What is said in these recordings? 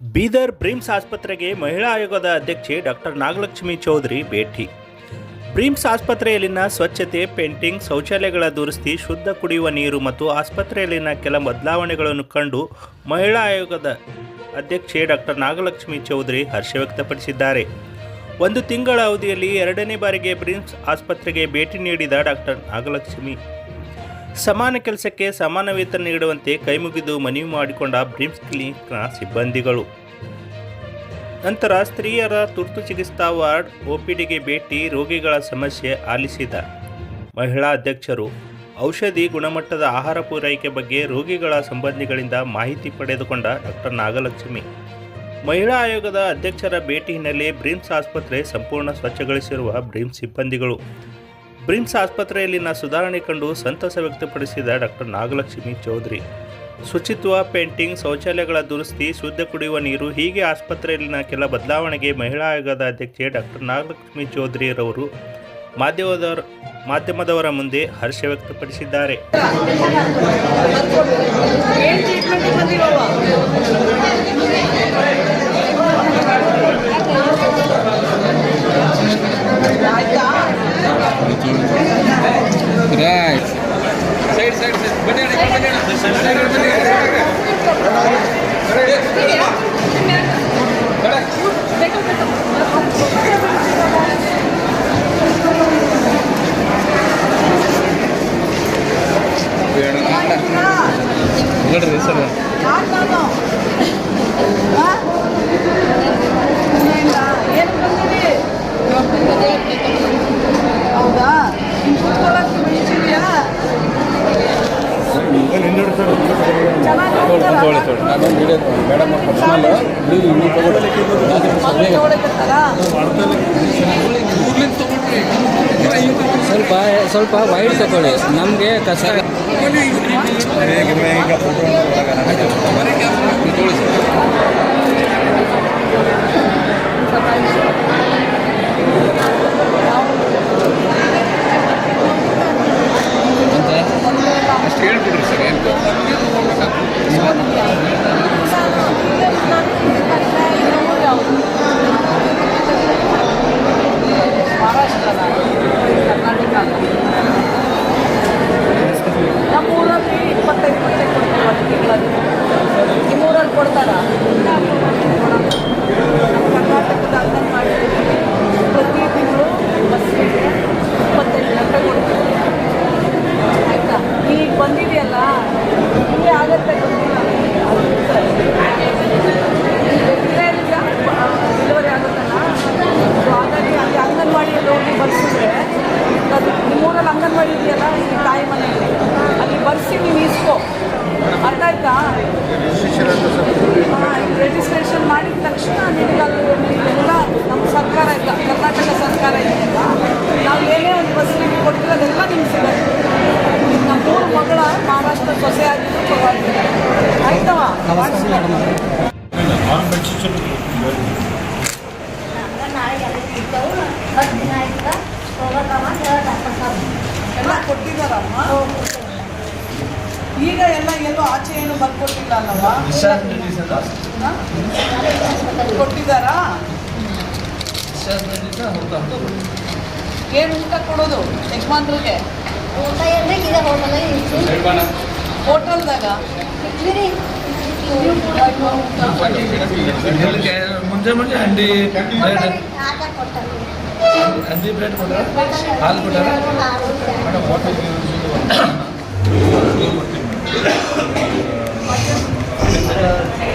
Bidar BRIMS ಆಸ್ಪತ್ರೆಗೆ ಮಹಿಳಾ ಆಯೋಗದ ಅಧ್ಯಕ್ಷೆ ಡಾಕ್ಟರ್ ನಾಗಲಕ್ಷ್ಮಿ ಚೌಧರಿ ಭೇಟಿ. ಬ್ರಿಮ್ಸ್ ಆಸ್ಪತ್ರೆಯಲ್ಲಿನ ಸ್ವಚ್ಛತೆ, ಪೇಂಟಿಂಗ್, ಶೌಚಾಲಯಗಳ ದುರಸ್ತಿ, ಶುದ್ಧ ಕುಡಿಯುವ ನೀರು ಮತ್ತು ಆಸ್ಪತ್ರೆಯಲ್ಲಿನ ಕೆಲ ಬದಲಾವಣೆಗಳನ್ನು ಕಂಡು ಮಹಿಳಾ ಆಯೋಗದ ಅಧ್ಯಕ್ಷೆ ಡಾಕ್ಟರ್ ನಾಗಲಕ್ಷ್ಮಿ ಚೌಧರಿ ಹರ್ಷ ವ್ಯಕ್ತಪಡಿಸಿದ್ದಾರೆ. ಒಂದು ತಿಂಗಳ ಅವಧಿಯಲ್ಲಿ ಎರಡನೇ ಬಾರಿಗೆ ಬ್ರಿಮ್ಸ್ ಆಸ್ಪತ್ರೆಗೆ ಭೇಟಿ ನೀಡಿದ ಡಾಕ್ಟರ್ ನಾಗಲಕ್ಷ್ಮಿ ಸಮಾನ ಕೆಲಸಕ್ಕೆ ಸಮಾನ ವೇತನ ನೀಡುವಂತೆ ಕೈಮುಗಿದು ಮನವಿ ಮಾಡಿಕೊಂಡ ಬ್ರಿಮ್ಸ್ ಕ್ಲಿನಿಕ್ನ ಸಿಬ್ಬಂದಿಗಳು. ನಂತರ ಸ್ತ್ರೀಯರ ತುರ್ತು ಚಿಕಿತ್ಸಾ ವಾರ್ಡ್ ಒಪಿಡಿಗೆ ಭೇಟಿ ರೋಗಿಗಳ ಸಮಸ್ಯೆ ಆಲಿಸಿದ ಮಹಿಳಾ ಅಧ್ಯಕ್ಷರು. ಔಷಧಿ ಗುಣಮಟ್ಟದ ಆಹಾರ ಪೂರೈಕೆ ಬಗ್ಗೆ ರೋಗಿಗಳ ಸಂಬಂಧಿಗಳಿಂದ ಮಾಹಿತಿ ಪಡೆದುಕೊಂಡ ಡಾಕ್ಟರ್ ನಾಗಲಕ್ಷ್ಮಿ. ಮಹಿಳಾ ಆಯೋಗದ ಅಧ್ಯಕ್ಷರ ಭೇಟಿ ಹಿನ್ನೆಲೆ ಬ್ರಿಮ್ಸ್ ಆಸ್ಪತ್ರೆ ಸಂಪೂರ್ಣ ಸ್ವಚ್ಛಗೊಳಿಸಿರುವ ಬ್ರಿಮ್ಸ್ ಸಿಬ್ಬಂದಿಗಳು. ಬ್ರಿಮ್ಸ್ ಆಸ್ಪತ್ರೆಯಲ್ಲಿನ ಸುಧಾರಣೆ ಕಂಡು ಸಂತಸ ವ್ಯಕ್ತಪಡಿಸಿದ ಡಾಕ್ಟರ್ ನಾಗಲಕ್ಷ್ಮಿ ಚೌಧರಿ. ಶುಚಿತ್ವ, ಪೇಂಟಿಂಗ್, ಶೌಚಾಲಯಗಳ ದುರಸ್ತಿ, ಶುದ್ಧ ಕುಡಿಯುವ ನೀರು, ಹೀಗೆ ಆಸ್ಪತ್ರೆಯಲ್ಲಿನ ಕೆಲ ಬದಲಾವಣೆಗೆ ಮಹಿಳಾ ಆಯೋಗದ ಅಧ್ಯಕ್ಷೆ ಡಾಕ್ಟರ್ ನಾಗಲಕ್ಷ್ಮಿ ಚೌಧರಿರವರು ಮಾಧ್ಯಮದವರ ಮಾಧ್ಯಮದವರ ಮುಂದೆ ಹರ್ಷ ವ್ಯಕ್ತಪಡಿಸಿದ್ದಾರೆ. ತಗೊಳ್ಳಿ ನಾನೊಂದು ವಿಡಿಯೋ ಮೇಡಮ್ ಪರ್ಸನಲ್ ನೀವು ನೀವು ತಗೊಳ್ಳಿ ಮಕ್ಳು ತಗೊಳಕತ್ತಾರಾ? ಸ್ವಲ್ಪ ಸ್ವಲ್ಪ ವೈಡ್ ತಗೊಳ್ಳಿ ನಮಗೆ ಕಷ್ಟ ಅಷ್ಟು ಆಯ್ತವ ಎಲ್ಲ ಕೊಟ್ಟಿದ್ದಾರಮ್ಮ ಈಗ ಎಲ್ಲ ಎಲ್ಲೋ ಆಚೆ ಏನು ಬರ್ಕೊಟ್ಟಿಲ್ಲ ಅಲ್ಲವಾ? ಕೊಟ್ಟಿದ್ದಾರಾ? ಏನು ಊಟ ಕೊಡೋದು ಯಜಮಾನ್ರಿಗೆ? ಹೋಟೆಲ್ದಾಗ? ಮುಂಚೆ ಮುಂಚೆ ಹಂಡಿ ಬ್ರೆಡ್ ಹಂಡಿ ಬ್ರೆಡ್ ಕೊಟ್ಟಾರ ಹಾಲು ಕೊಟ್ಟಾರ ಮೇಡಮ್ ಹೋಟೆಲ್ಗೆ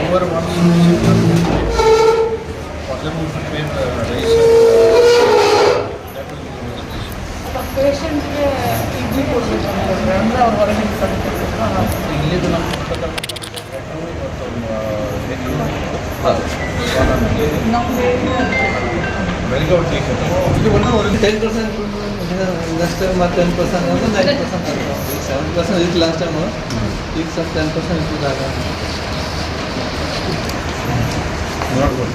ಓವರ್ ಒಟ್ಟು ಇಲ್ಲಿ ಒಂದು ಟೆನ್ ಪರ್ಸೆಂಟ್ ಟೈಮ್ ಮತ್ತೆ ಟೆನ್ ಪರ್ಸೆಂಟ್ ಅಂದ್ರೆ ಪರ್ಸೆಂಟ್ ಸೆವೆನ್ ಪರ್ಸೆಂಟ್ ಇತ್ತು ಲಾಸ್ಟ್ ಟೈಮು ಈಗ ಸ್ವಲ್ಪ ಟೆನ್ ಪರ್ಸೆಂಟ್ ಇದ್ದಾಗ ನೋಡ್ಬೋದು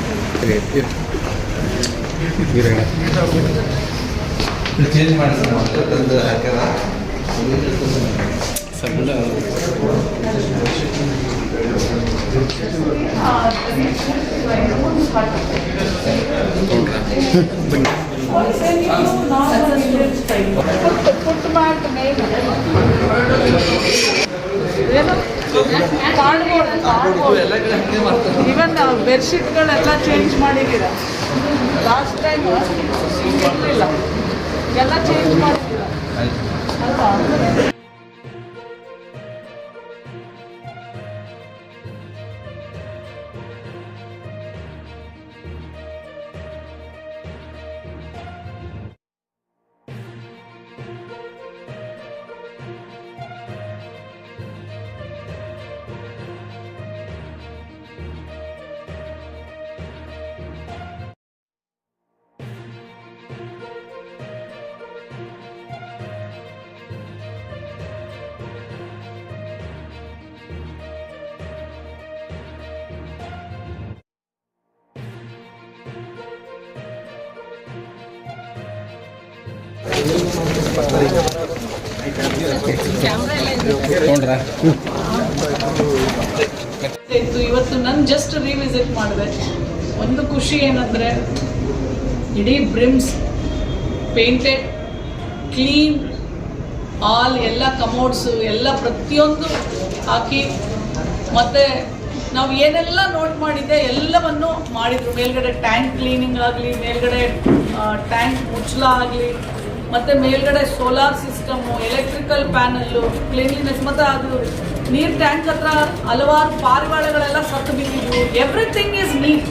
ಚೇಂಜ್ ಮಾಡಿ ತಂದು ಹಾಕ್ಯಾರ ಸರ್ ಫುಟ್ ಮ್ಯಾಟ್ ಮೇನ್ ಏನು ಕಾರ್ಡ್ಬೋರ್ಡ್ ಕಾರ್ಡ್ಬೋರ್ಡ್ ಎಲ್ಲ ಕಡೆ ಹಂಗೆ ಮಾಡ್ತಾರೆ ಈವನ್ ಬೆಡ್ಶೀಟ್ಗಳೆಲ್ಲ ಚೇಂಜ್ ಮಾಡಿದ್ದೀರಾ? ಲಾಸ್ಟ್ ಟೈಮ್ ಹಿಂಗಿರಲಿಲ್ಲ ಎಲ್ಲ ಚೇಂಜ್ ಮಾಡಿದ್ದೀರಾ? ಇತ್ತು ಇವತ್ತು ನಾನು ಜಸ್ಟ್ ರಿವಿಸಿಟ್ ಮಾಡಿದೆ. ಒಂದು ಖುಷಿ ಏನಂದರೆ, ಇಡೀ ಬ್ರಿಮ್ಸ್ ಪೇಂಟೆಡ್ ಕ್ಲೀನ್ ಆಲ್ ಎಲ್ಲ ಕಮೋಡ್ಸ್ ಎಲ್ಲ ಪ್ರತಿಯೊಂದು ಹಾಕಿ, ಮತ್ತೆ ನಾವು ಏನೆಲ್ಲ ನೋಟ್ ಮಾಡಿದ್ದೆ, ಎಲ್ಲವನ್ನು ಮಾಡಿದ್ರು. ಮೇಲ್ಗಡೆ ಟ್ಯಾಂಕ್ ಕ್ಲೀನಿಂಗ್ ಆಗಲಿ, ಮೇಲ್ಗಡೆ ಟ್ಯಾಂಕ್ ಮುಚ್ಚಲ ಆಗಲಿ ಮತ್ತು ಮೇಲ್ಗಡೆ solar system electrical panel cleanliness ಮತ್ತು ಅದು ನೀರು ಟ್ಯಾಂಕ್ ಹತ್ರ ಹಲವಾರು ಪಾರಿವಾಳಗಳೆಲ್ಲ ಸತ್ತು ಬಿದ್ದಿದ್ವು. Everything is neat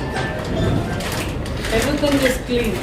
everything is clean